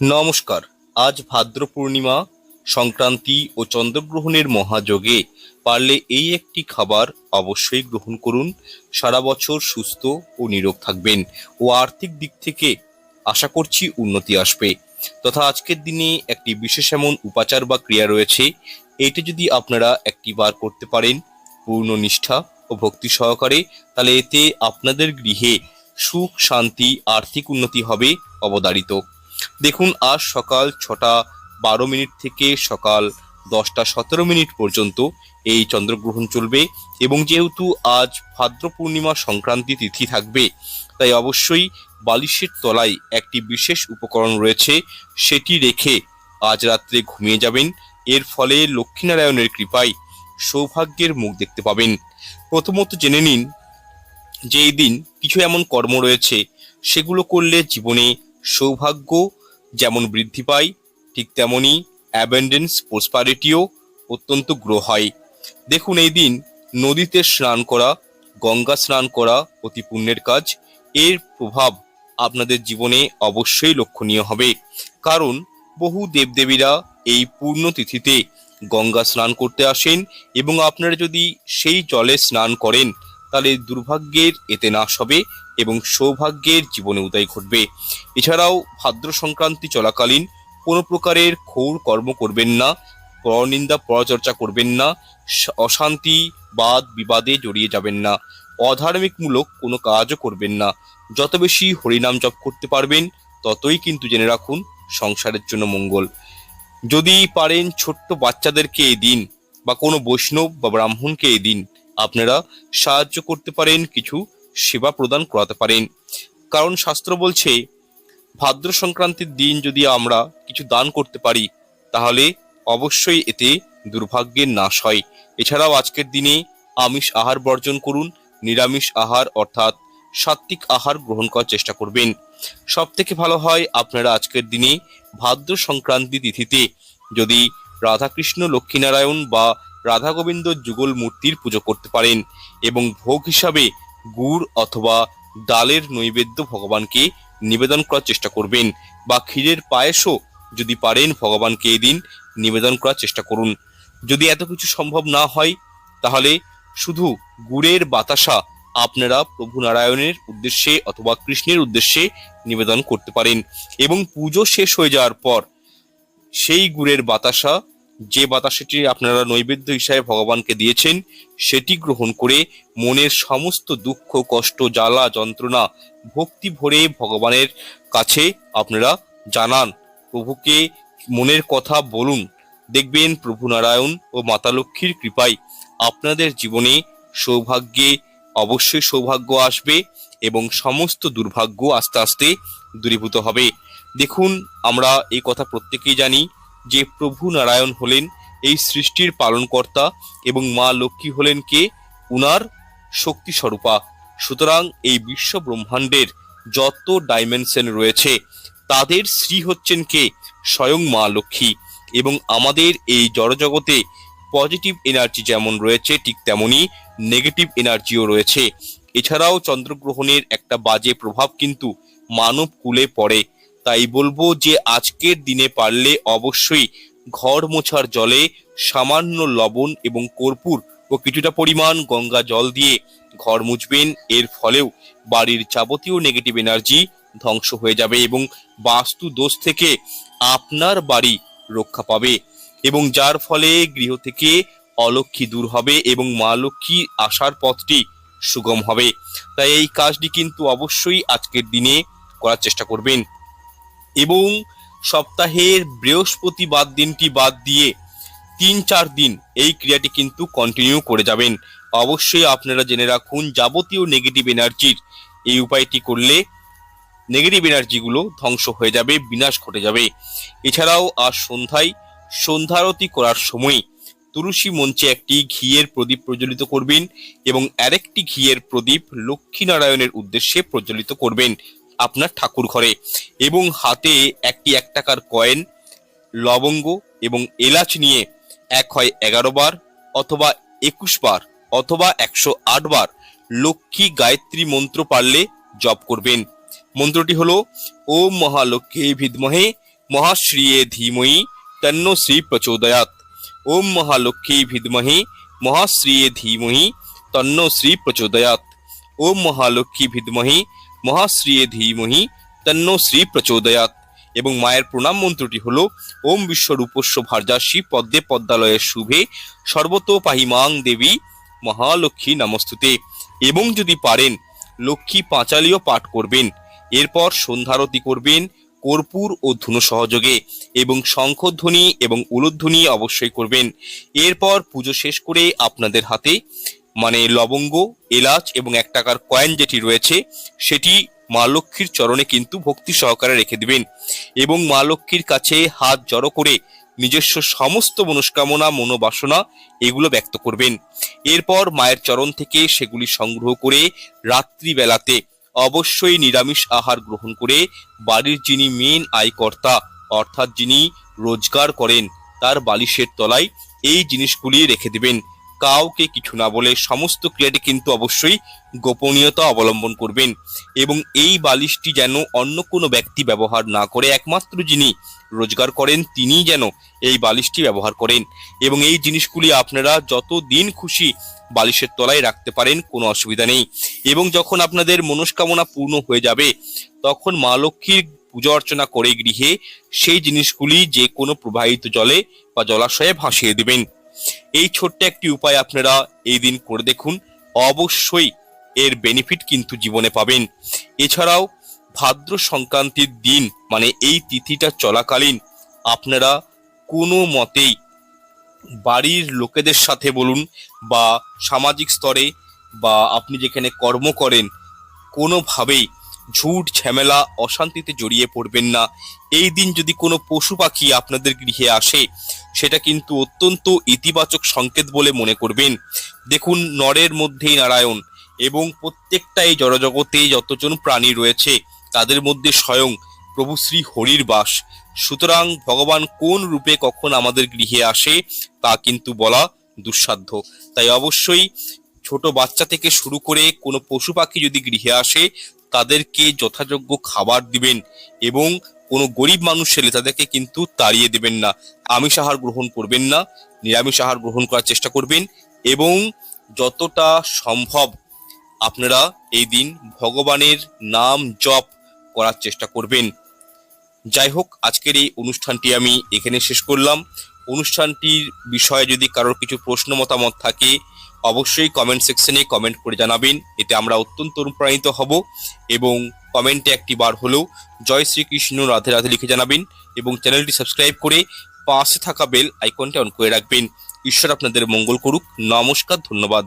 নমস্কার। আজ ভাদ্র পূর্ণিমা, সংক্রান্তি ও চন্দ্রগ্রহণের মহাযোগে পারলে এই একটি খাবার অবশ্যই গ্রহণ করুন। সারা বছর সুস্থ ও নিরোগ থাকবেন ও আর্থিক দিক থেকে আশা করছি উন্নতি আসবে। তথা আজকের দিনে একটি বিশেষ এমন উপাচার বা ক্রিয়া রয়েছে এটি যদি আপনারা একটি বার করতে পারেন, পূর্ণ নিষ্ঠা ও ভক্তি সহকারে, তাহলে এতে আপনাদের গৃহে সুখ, শান্তি, আর্থিক উন্নতি হবে অবদারিত। দেখুন আজ সকাল ছটা বারো মিনিট থেকে সকাল দশটা সতেরো মিনিট পর্যন্ত এই চন্দ্রগ্রহণ চলবে এবং যেহেতু আজ ভাদ্র পূর্ণিমা সংক্রান্তি তিথি থাকবে, তাই অবশ্যই বালিশের তলায় একটি বিশেষ উপকরণ রয়েছে, সেটি রেখে আজ রাত্রে ঘুমিয়ে যাবেন। এর ফলে লক্ষ্মীনারায়ণের কৃপায় সৌভাগ্যের মুখ দেখতে পাবেন। প্রথমত জেনে নিন যে এই দিন কিছু এমন কর্ম রয়েছে, সেগুলো করলে জীবনে সৌভাগ্য যেমন বৃদ্ধি পায়, ঠিক তেমনি অ্যাবেন্ডেন্স প্রসপারিটিও অত্যন্ত গ্রো হয়। দেখুন এই দিন নদীতে স্নান করা, গঙ্গা স্নান করা অতি পুণ্যের কাজ। এর প্রভাব আপনাদের জীবনে অবশ্যই লক্ষণীয় হবে। কারণ বহু দেবদেবীরা এই পূর্ণ তিথিতে গঙ্গা স্নান করতে আসেন এবং আপনারা যদি সেই জলে স্নান করেন তাহলে দুর্ভাগ্যের এতে নাশ হবে এবং সৌভাগ্যের জীবনে উদয় ঘটবে। এছাড়াও ভাদ্র সংক্রান্তি চলাকালীন কোনো প্রকারের ক্ষৌর কর্ম করবেন না, পরনিন্দা পরচর্চা করবেন না অশান্তি, বাদ, বিবাদে জড়িয়ে যাবেন না, অধার্মিকমূলক কোনো কাজও করবেন না। যত বেশি হরিনাম জপ করতে পারবেন, ততই কিন্তু জেনে রাখুন সংসারের জন্য মঙ্গল। যদি পারেন ছোট্ট বাচ্চাদেরকে এই দিন বা কোনো বৈষ্ণব বা ব্রাহ্মণকে এই দিন আপনারা সাহায্য করতে পারেন, কিছু সেবা প্রদান করাতে পারেন। কারণ শাস্ত্র বলছে, ভাদ্র সংক্রান্তির দিন যদি আমরা কিছু দান করতে পারি, তাহলে অবশ্যই এতে দুর্ভাগ্যের নাশ হয়। এছাড়াও আজকের দিনে আমিষ আহার বর্জন করুন, নিরামিষ আহার অর্থাৎ সাত্বিক আহার গ্রহণ করার চেষ্টা করবেন। সব থেকে ভালো হয় আপনারা আজকের দিনে ভাদ্র সংক্রান্তি তিথিতে যদি রাধাকৃষ্ণ, লক্ষ্মীনারায়ণ বা রাধা গোবিন্দ যুগল মূর্তির পুজো করতে পারেন এবং ভোগ হিসাবে গুড় অথবা ডালের নৈবেদ্য ভগবানকে নিবেদন করার চেষ্টা করবেন বা ক্ষীরের পায়েসও যদি পারেন ভগবানকে এদিন নিবেদন করার চেষ্টা করুন। যদি এত কিছু সম্ভব না হয়, তাহলে শুধু গুড়ের বাতাসা আপনারা প্রভু নারায়ণের উদ্দেশ্যে অথবা কৃষ্ণের উদ্দেশ্যে নিবেদন করতে পারেন এবং পুজো শেষ হয়ে যাওয়ার পর সেই গুড়ের বাতাসা যে বাতাসাটি আপনারা নৈবেদ্য হিসাবে ভগবানকে দিয়েছেন, সেটি গ্রহণ করে মনের সমস্ত দুঃখ, কষ্ট, জ্বালা, যন্ত্রণা, ভক্তি ভরে ভগবানের কাছে আপনারা জানান। প্রভুকে মনের কথা বলুন। দেখবেন প্রভু নারায়ণ ও মাতা লক্ষ্মীর কৃপায় আপনাদের জীবনে সৌভাগ্যে, অবশ্যই সৌভাগ্য আসবে এবং সমস্ত দুর্ভাগ্য আস্তে আস্তে দূরীভূত হবে। দেখুন, আমরা এই কথা প্রত্যেকেই জানি। যে প্রভু নারায়ণ হলেন, এই সৃষ্টির পালনকর্তা এবং মা লক্ষ্মী হলেন কে? উনার শক্তি স্বরূপা সুতরাং এই বিশ্ব ব্রহ্মাণ্ডের যত ডাইমেনশন রয়েছে, তাদের শ্রী হচ্ছেন কে? স্বয়ং মা লক্ষ্মী। এবং আমাদের এই জড়জগতে পজিটিভ এনার্জি যেমন রয়েছে, ঠিক তেমনি নেগেটিভ এনার্জিও রয়েছে। এছাড়াও চন্দ্রগ্রহণের একটা বাজে প্রভাব কিন্তু মানব কুলে পড়ে। তাই বলব যে আজকের দিনে পারলে অবশ্যই ঘর মোছার জলে সামান্য লবণ এবং কর্পূর ও কিছুটা পরিমাণ গঙ্গা জল দিয়ে ঘর মুছবেন। এর ফলেও বাড়ির যাবতীয় নেগেটিভ এনার্জি ধ্বংস হয়ে যাবে এবং বাস্তু দোষ থেকে আপনার বাড়ি রক্ষা পাবে এবং যার ফলে গৃহ থেকে অলক্ষী দূর হবে এবং মা লক্ষ্মী আসার পথটি সুগম হবে। তাই এই কাজটি কিন্তু অবশ্যই আজকের দিনে করার চেষ্টা করবেন। এবং সপ্তাহের বৃহস্পতিবার দিনটি বাদ দিয়ে তিন চার দিন এই ক্রিয়াটি কিন্তু কন্টিনিউ করে যাবেন। অবশ্যই আপনারা জেনে রাখুন, যাবতীয় নেগেটিভ এনার্জির এই উপায়টি করলে নেগেটিভ এনার্জিগুলো ধ্বংস হয়ে যাবে, বিনাশ ঘটে যাবে। এছাড়াও আজ সন্ধ্যায় সন্ধ্যারতি করার সময় তুলসী মঞ্চে একটি ঘিয়ের প্রদীপ প্রজ্বলিত করবেন এবং আরেকটি ঘিয়ের প্রদীপ লক্ষ্মীনারায়ণের উদ্দেশ্যে প্রজ্বলিত করবেন। আপনার ঠাকুর ঘরে। এবং হাতে একটি এক টাকার কয়েন, লবঙ্গ এবং এলাচ নিয়ে এক হয় এগারো বার অথবা একুশ বার অথবা একশো আট বার লক্ষ্মী গায়ত্রী মন্ত্র পারলে জপ করবেন। মন্ত্রটি হলো, ওম মহালক্ষ্মী বিদ্মহে মহাশ্রিয়ে ধীমহি তন্ন শ্রী প্রচোদয়াত ওম মহালক্ষ্মী বিদ্মহে মহাশ্রিয়ে ধীমহি তন্ন শ্রী প্রচোদয়াত ওম মহালক্ষ্মী বিদ্মহে মহাশ্রিয়ে ধীমহি তন্ন শ্রী প্রচোদয়াত। এবং মায়ের প্রণাম মন্ত্রটি হলো, ওম বিশ্বরূপস্য ভার্যাসী পদ্মে পদ্মালয়ের শুভে, সর্বতো পাহিমাং দেবী মহালক্ষ্মী নমস্তুতে। এবং যদি পারেন, লক্ষ্মী পাঁচালিও পাঠ করবেন। এরপর সন্ধ্যারতি করবেন কর্পূর ও ধুনো সহযোগে। এবং শঙ্খধ্বনি এবং উলুধ্বনি অবশ্যই করবেন। এরপর পুজো শেষ করে আপনাদের হাতে মানে লবঙ্গ, এলাচ এবং এক টাকার কয়েন যেটি রয়েছে, সেটি মা লক্ষ্মীর চরণে কিন্তু ভক্তি সহকারে রেখে দিবেন এবং মা লক্ষ্মীর কাছে হাত জড়ো করে নিজস্ব সমস্ত মনস্কামনা, মনোবাসনা এগুলো ব্যক্ত করবেন। এরপর মায়ের চরণ থেকে সেগুলি সংগ্রহ করে রাত্রিবেলাতে অবশ্যই নিরামিষ আহার গ্রহণ করে বাড়ির যিনি মেন আয়কর্তা, অর্থাৎ যিনি রোজগার করেন, তার বালিশের তলায় এই জিনিসগুলি রেখে দিবেন। কাউকে কিছু না বলে সমস্ত ক্রিয়াটি কিন্তু অবশ্যই গোপনীয়তা অবলম্বন করবেন। এবং এই বালিশটি যেন অন্য কোনো ব্যক্তি ব্যবহার না করে, একমাত্র যিনি রোজগার করেন, তিনিই যেন এই বালিশটি ব্যবহার করেন। এবং এই জিনিসগুলি আপনারা যত দিন খুশি বালিশের তলায় রাখতে পারেন, কোনো অসুবিধা নেই। এবং যখন আপনাদের মনস্কামনা পূর্ণ হয়ে যাবে, তখন মা লক্ষ্মীর পূজা অর্চনা করে গৃহে সেই জিনিসগুলি যে কোনো প্রবাহিত জলে বা জলাশয়ে ভাসিয়ে দেবেন। এই ছোট্ট একটি উপায় আপনারা এই দিন করে দেখুন। অবশ্যই এর বেনিফিট কিন্তু জীবনে পাবেন। এছাড়াও ভাদ্র সংক্রান্তির দিন মানে এই তিথিটা চলাকালীন, আপনারা কোনো মতেই বাড়ির লোকেদের সাথে বলুন বা সামাজিক স্তরে বা আপনি যেখানে কর্ম করেন, কোনোভাবেই ঝুট, ঝামেলা, অশান্তিতে জড়িয়ে পড়বেন না। এই দিন যদি কোনো পশু পাখি আপনাদের গৃহে আসে, সেটা কিন্তু অত্যন্ত ইতিবাচক সংকেত বলে মনে করবেন। দেখুন, নরের মধ্যেই নারায়ণ এবং প্রত্যেকটা এই জড়জগতে যতজন প্রাণী রয়েছে, তাদের মধ্যে স্বয়ং প্রভু শ্রী হরির বাস। সুতরাং ভগবান কোন রূপে কখন আমাদের গৃহে আসে, তা কিন্তু বলা দুঃসাধ্য। তাই অবশ্যই ছোট বাচ্চা থেকে শুরু করে কোনো পশু পাখি যদি গৃহে আসে তাদেরকে যথাযোগ্য খাবার দিবেন এবং কোনো গরিব মানুষ এলে তাদেরকে কিন্তু তাড়িয়ে দেবেন না। আমিষ আহার গ্রহণ করবেন না, নিরামিষ আহার গ্রহণ করার চেষ্টা করবেন এবং যতটা সম্ভব আপনারা এই দিন ভগবানের নাম জপ করার চেষ্টা করবেন। যাই হোক, আজকের এই অনুষ্ঠানটি আমি এখানে শেষ করলাম। অনুষ্ঠানটির বিষয়ে যদি কারোর কিছু প্রশ্ন মতামত থাকে অবশ্যই কমেন্ট সেকশনে কমেন্ট করে জানাবেন। এতে আমরা অত্যন্ত অনুপ্রাণিত হব এবং কমেন্টে একটি বার হলেও জয় শ্রীকৃষ্ণ রাধে রাধে লিখে জানাবেন এবং চ্যানেলটি সাবস্ক্রাইব করে পাশে থাকা বেল আইকনটি অন করে রাখবেন। ঈশ্বর আপনাদের মঙ্গল করুক। নমস্কার, ধন্যবাদ।